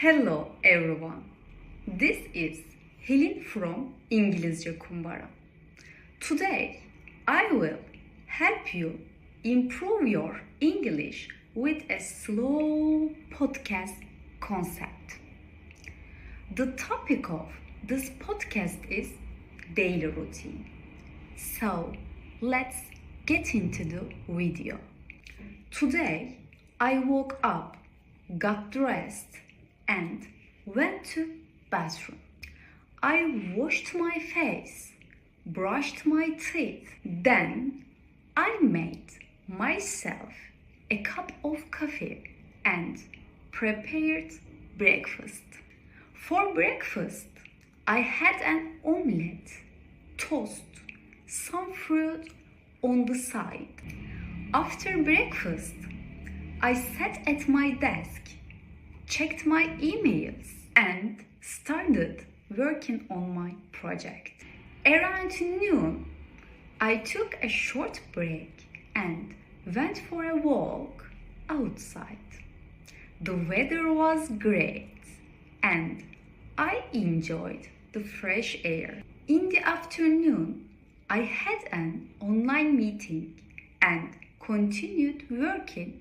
Hello everyone. This is Helen from İngilizce Kumbara. Today I will help you improve your English with a slow podcast concept. The topic of this podcast is daily routine. So let's get into the video. Today I woke up, got dressed, and went to bathroom. I washed my face, brushed my teeth, then I made myself a cup of coffee and prepared breakfast. For breakfast, I had an omelette, toast, some fruit on the side. After breakfast, I sat at my desk, checked my emails, and started working on my project. Around noon, I took a short break and went for a walk outside. The weather was great and I enjoyed the fresh air. In the afternoon, I had an online meeting and continued working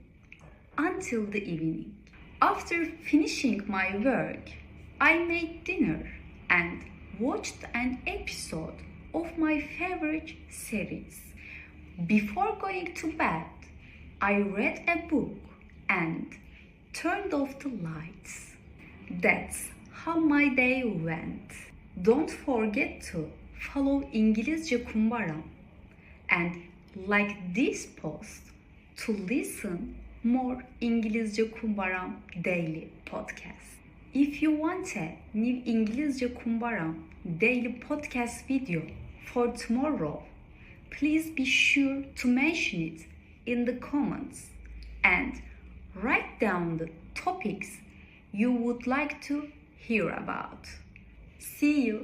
until the evening. After finishing my work, I made dinner and watched an episode of my favorite series. Before going to bed, I read a book and turned off the lights. That's how my day went. Don't forget to follow İngilizce Kumbaram and like this post to listen more İngilizce Kumbaram daily podcast. If you want a new İngilizce Kumbaram daily podcast video for tomorrow, please be sure to mention it in the comments and write down the topics you would like to hear about. See you.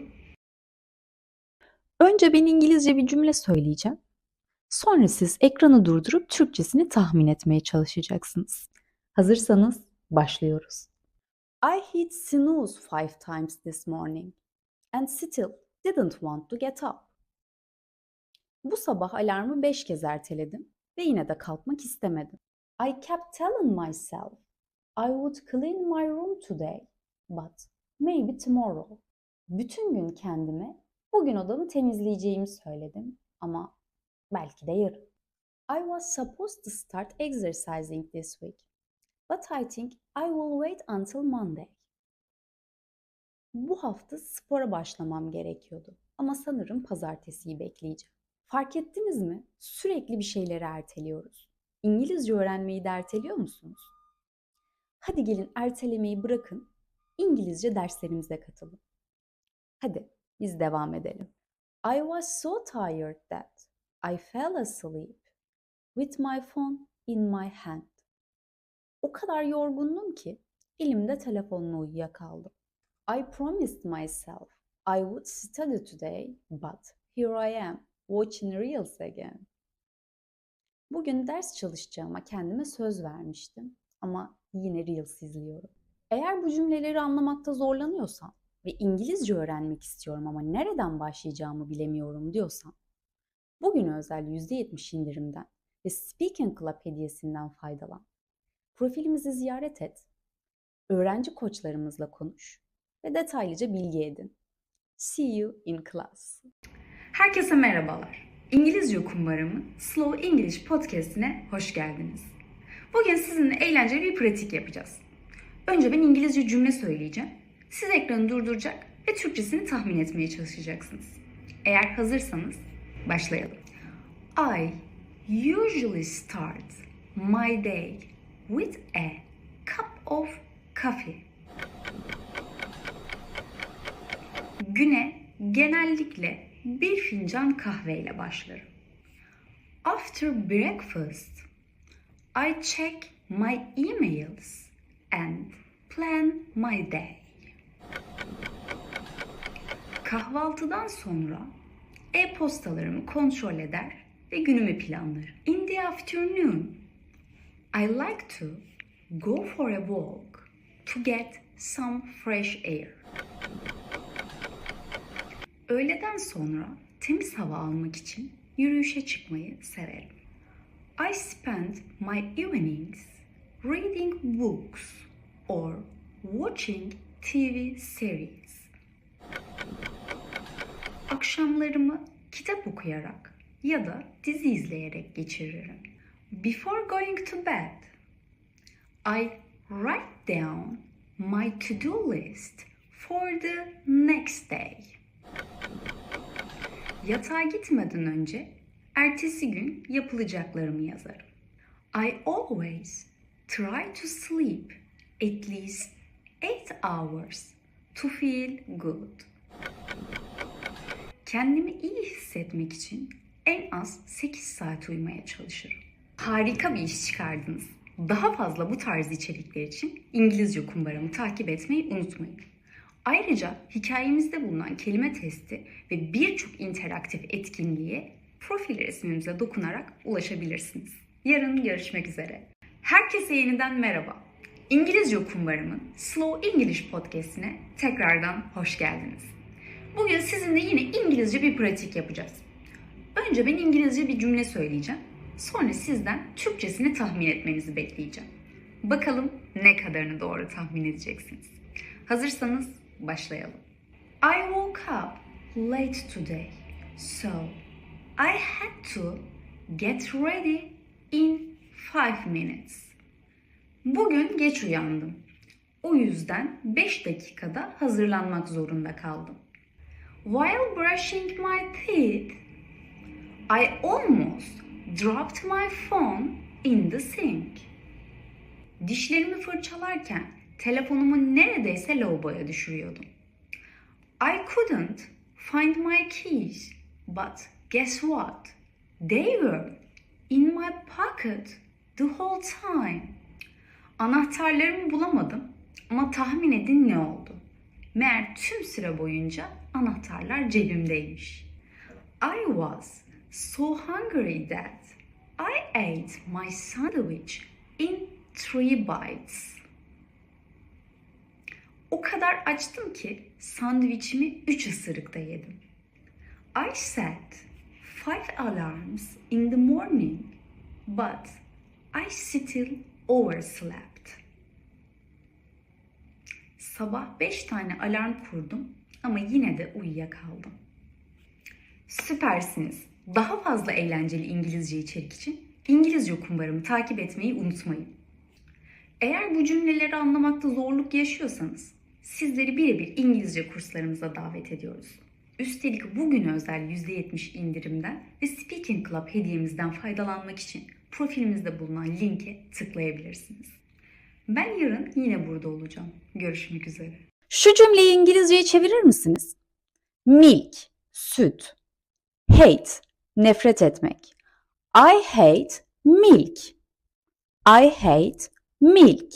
Önce ben İngilizce bir cümle söyleyeceğim. Sonra siz ekranı durdurup Türkçesini tahmin etmeye çalışacaksınız. Hazırsanız başlıyoruz. I hit snooze five times this morning and still didn't want to get up. Bu sabah alarmı beş kez erteledim ve yine de kalkmak istemedim. I kept telling myself I would clean my room today, but maybe tomorrow. Bütün gün kendime bugün odamı temizleyeceğimi söyledim ama belki de yarın. I was supposed to start exercising this week, but I think I will wait until Monday. Bu hafta spora başlamam gerekiyordu ama sanırım pazartesiyi bekleyeceğim. Fark ettiniz mi? Sürekli bir şeyleri erteliyoruz. İngilizce öğrenmeyi de erteliyor musunuz? Hadi gelin ertelemeyi bırakın, İngilizce derslerimize katılın. Hadi biz devam edelim. I was so tired that I fell asleep with my phone in my hand. O kadar yorgundum ki elimde telefonla uyuyakaldım. I promised myself I would study today, but here I am watching reels again. Bugün ders çalışacağıma kendime söz vermiştim ama yine reels izliyorum. Eğer bu cümleleri anlamakta zorlanıyorsan ve İngilizce öğrenmek istiyorum ama nereden başlayacağımı bilemiyorum diyorsan, bugün özel %70 indirimden ve Speaking Club hediyesinden faydalan. Profilimizi ziyaret et, öğrenci koçlarımızla konuş ve detaylıca bilgi edin. See you in class. Herkese merhabalar. İngilizce kumbaramın Slow English podcastine hoş geldiniz. Bugün sizinle eğlenceli bir pratik yapacağız. Önce ben İngilizce cümle söyleyeceğim. Siz ekranı durduracak ve Türkçesini tahmin etmeye çalışacaksınız. Eğer hazırsanız başlayalım. I usually start my day with a cup of coffee. Güne genellikle bir fincan kahveyle başlarım. After breakfast, I check my emails and plan my day. Kahvaltıdan sonra e-postalarımı kontrol eder ve günümü planlarım. In the afternoon, I like to go for a walk to get some fresh air. Öğleden sonra temiz hava almak için yürüyüşe çıkmayı severim. I spend my evenings reading books or watching TV series. Akşamlarımı kitap okuyarak ya da dizi izleyerek geçiririm. Before going to bed, I write down my to-do list for the next day. Yatağa gitmeden önce ertesi gün yapılacaklarımı yazarım. I always try to sleep at least 8 hours to feel good. Kendimi iyi hissetmek için en az 8 saat uyumaya çalışırım. Harika bir iş çıkardınız. Daha fazla bu tarz içerikler için İngilizce kumbaramı takip etmeyi unutmayın. Ayrıca hikayemizde bulunan kelime testi ve birçok interaktif etkinliğe profil resmimize dokunarak ulaşabilirsiniz. Yarın görüşmek üzere. Herkese yeniden merhaba. İngilizce kumbarımın Slow English podcastine tekrardan hoş geldiniz. Bugün sizinle yine İngilizce bir pratik yapacağız. Önce ben İngilizce bir cümle söyleyeceğim. Sonra sizden Türkçesini tahmin etmenizi bekleyeceğim. Bakalım ne kadarını doğru tahmin edeceksiniz. Hazırsanız başlayalım. I woke up late today, so I had to get ready in five minutes. Bugün geç uyandım. O yüzden 5 dakikada hazırlanmak zorunda kaldım. While brushing my teeth, I almost dropped my phone in the sink. Dişlerimi fırçalarken telefonumu neredeyse lavaboya düşürüyordum. I couldn't find my keys, but guess what? They were in my pocket the whole time. Anahtarlarımı bulamadım ama tahmin edin ne oldu? Meğer tüm süre boyunca anahtarlar cebimdeymiş. I was so hungry that I ate my sandwich in three bites. O kadar açtım ki sandviçimi üç ısırıkta yedim. I set five alarms in the morning, but I still overslept. Sabah beş tane alarm kurdum ama yine de uyuyakaldım. Süpersiniz. Daha fazla eğlenceli İngilizce içerik için İngilizce kumbarımı takip etmeyi unutmayın. Eğer bu cümleleri anlamakta zorluk yaşıyorsanız sizleri birebir İngilizce kurslarımıza davet ediyoruz. Üstelik bugün özel %70 indirimden ve Speaking Club hediyemizden faydalanmak için profilimizde bulunan linke tıklayabilirsiniz. Ben yarın yine burada olacağım. Görüşmek üzere. Şu cümleyi İngilizceye çevirir misiniz? Milk, süt. Hate, nefret etmek. I hate milk. I hate milk.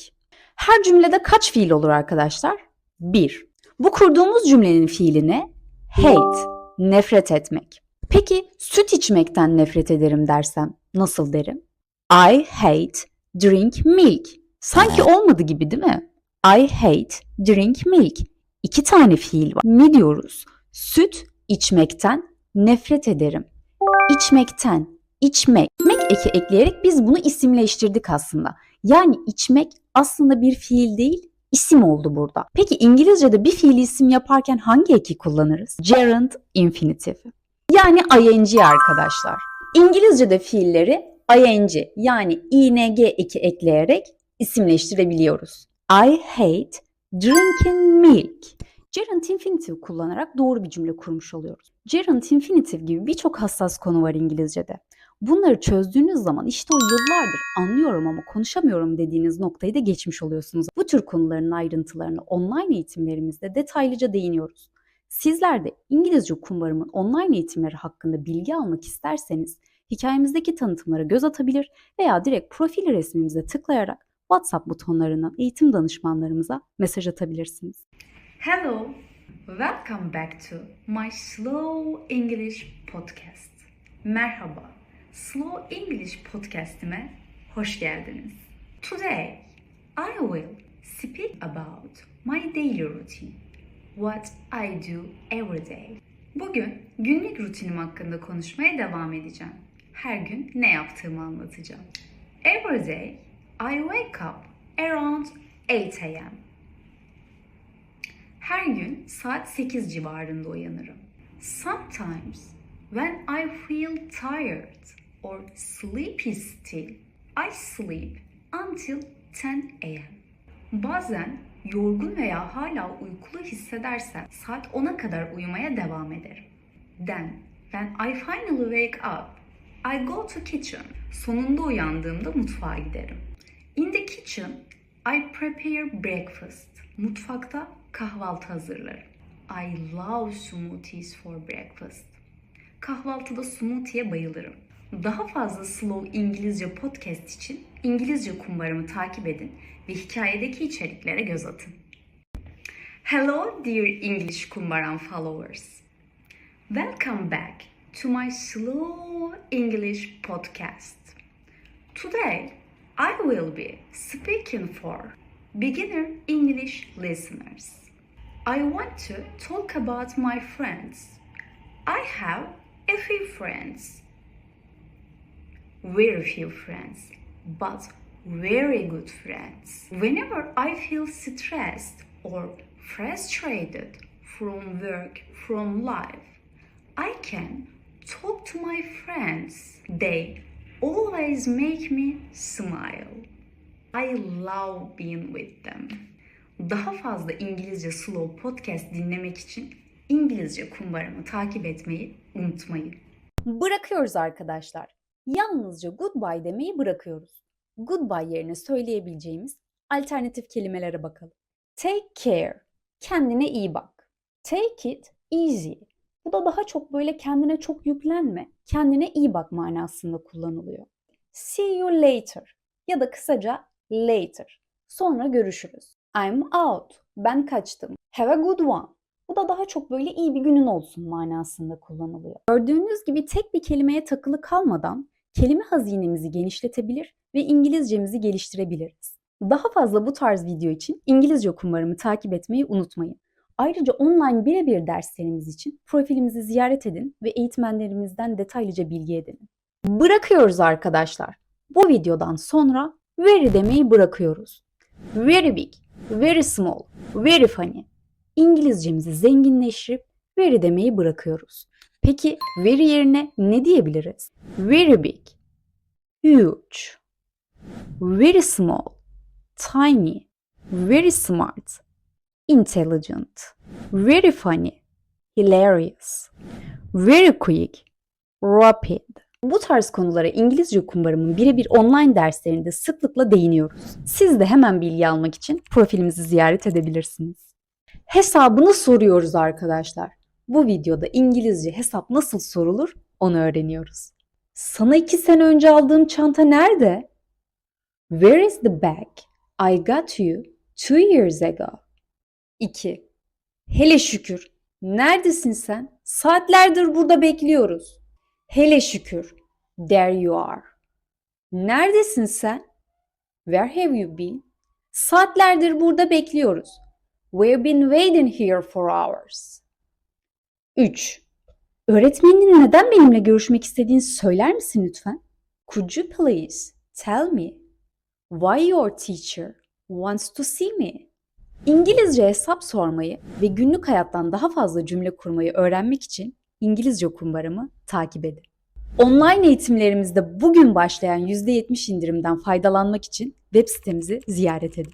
Her cümlede kaç fiil olur arkadaşlar? 1. Bu kurduğumuz cümlenin fiili ne? Hate, nefret etmek. Peki süt içmekten nefret ederim dersem nasıl derim? I hate drink milk. Sanki olmadı gibi değil mi? I hate drink milk. İki tane fiil var. Ne diyoruz? Süt içmekten nefret ederim. İçmekten, içmek, mek eki ekleyerek biz bunu isimleştirdik aslında. Yani içmek aslında bir fiil değil, isim oldu burada. Peki İngilizce'de bir fiili isim yaparken hangi eki kullanırız? Gerund infinitive. Yani ing arkadaşlar. İngilizce'de fiilleri ing yani ing eki ekleyerek isimleştirebiliyoruz. I hate drinking milk. Gerund infinitive kullanarak doğru bir cümle kurmuş oluyoruz. Gerund infinitive gibi birçok hassas konu var İngilizce'de. Bunları çözdüğünüz zaman işte o yıllardır anlıyorum ama konuşamıyorum dediğiniz noktayı da geçmiş oluyorsunuz. Bu tür konuların ayrıntılarını online eğitimlerimizde detaylıca değiniyoruz. Sizler de İngilizce kumbarımın online eğitimleri hakkında bilgi almak isterseniz hikayemizdeki tanıtımlara göz atabilir veya direkt profil resmimize tıklayarak WhatsApp butonlarından eğitim danışmanlarımıza mesaj atabilirsiniz. Hello, welcome back to my Slow English podcast. Merhaba, Slow English podcast'ime hoş geldiniz. Today, I will speak about my daily routine. What I do every day. Bugün günlük rutinim hakkında konuşmaya devam edeceğim. Her gün ne yaptığımı anlatacağım. Every day I wake up around 8 a.m. Her gün saat 8 civarında uyanırım. Sometimes when I feel tired or sleepy still, I sleep until 10 a.m. Bazen yorgun veya hala uykulu hissedersem saat 10'a kadar uyumaya devam ederim. Then, when I finally wake up, I go to kitchen. Sonunda uyandığımda mutfağa giderim. In the kitchen, I prepare breakfast. Mutfakta kahvaltı hazırlarım. I love smoothies for breakfast. Kahvaltıda smoothie'ye bayılırım. Daha fazla slow İngilizce podcast için İngilizce kumbarımı takip edin ve hikayedeki içeriklere göz atın. Hello dear English kumbaram followers. Welcome back to my slow English podcast. Today I will be speaking for beginner English listeners. I want to talk about my friends. I have a few friends. Very few friends, but very good friends. Whenever I feel stressed or frustrated from work, from life, I can talk to my friends. They always make me smile. I love being with them. Daha fazla İngilizce Slow Podcast dinlemek için İngilizce kumbaramı takip etmeyi unutmayın. Bırakıyoruz arkadaşlar. Yalnızca goodbye demeyi bırakıyoruz. Goodbye yerine söyleyebileceğimiz alternatif kelimelere bakalım. Take care. Kendine iyi bak. Take it easy. Bu da daha çok böyle kendine çok yüklenme, kendine iyi bak manasında kullanılıyor. See you later ya da kısaca later. Sonra görüşürüz. I'm out. Ben kaçtım. Have a good one. Bu da daha çok böyle iyi bir günün olsun manasında kullanılıyor. Gördüğünüz gibi tek bir kelimeye takılı kalmadan kelime hazinemizi genişletebilir ve İngilizcemizi geliştirebiliriz. Daha fazla bu tarz video için İngilizce kumbarımı takip etmeyi unutmayın. Ayrıca online birebir derslerimiz için profilimizi ziyaret edin ve eğitmenlerimizden detaylıca bilgi edinin. Bırakıyoruz arkadaşlar. Bu videodan sonra very demeyi bırakıyoruz. Very big, very small, very funny. İngilizcemizi zenginleştirip very demeyi bırakıyoruz. Peki very yerine ne diyebiliriz? Very big, huge, very small, tiny, very smart, intelligent, very funny, hilarious, very quick, rapid. Bu tarz konulara İngilizce kumbarımın birebir online derslerinde sıklıkla değiniyoruz. Siz de hemen bilgi almak için profilimizi ziyaret edebilirsiniz. Hesabını soruyoruz arkadaşlar. Bu videoda İngilizce hesap nasıl sorulur onu öğreniyoruz. Sana iki sene önce aldığım çanta nerede? Where is the bag I got you two years ago? 2. Hele şükür. Neredesin sen? Saatlerdir burada bekliyoruz. Hele şükür. There you are. Neredesin sen? Where have you been? Saatlerdir burada bekliyoruz. We've been waiting here for hours. 3. Öğretmeninin neden benimle görüşmek istediğini söyler misin lütfen? Could you please tell me why your teacher wants to see me? İngilizce hesap sormayı ve günlük hayattan daha fazla cümle kurmayı öğrenmek için İngilizce kumbaramı takip edin. Online eğitimlerimizde bugün başlayan %70 indirimden faydalanmak için web sitemizi ziyaret edin.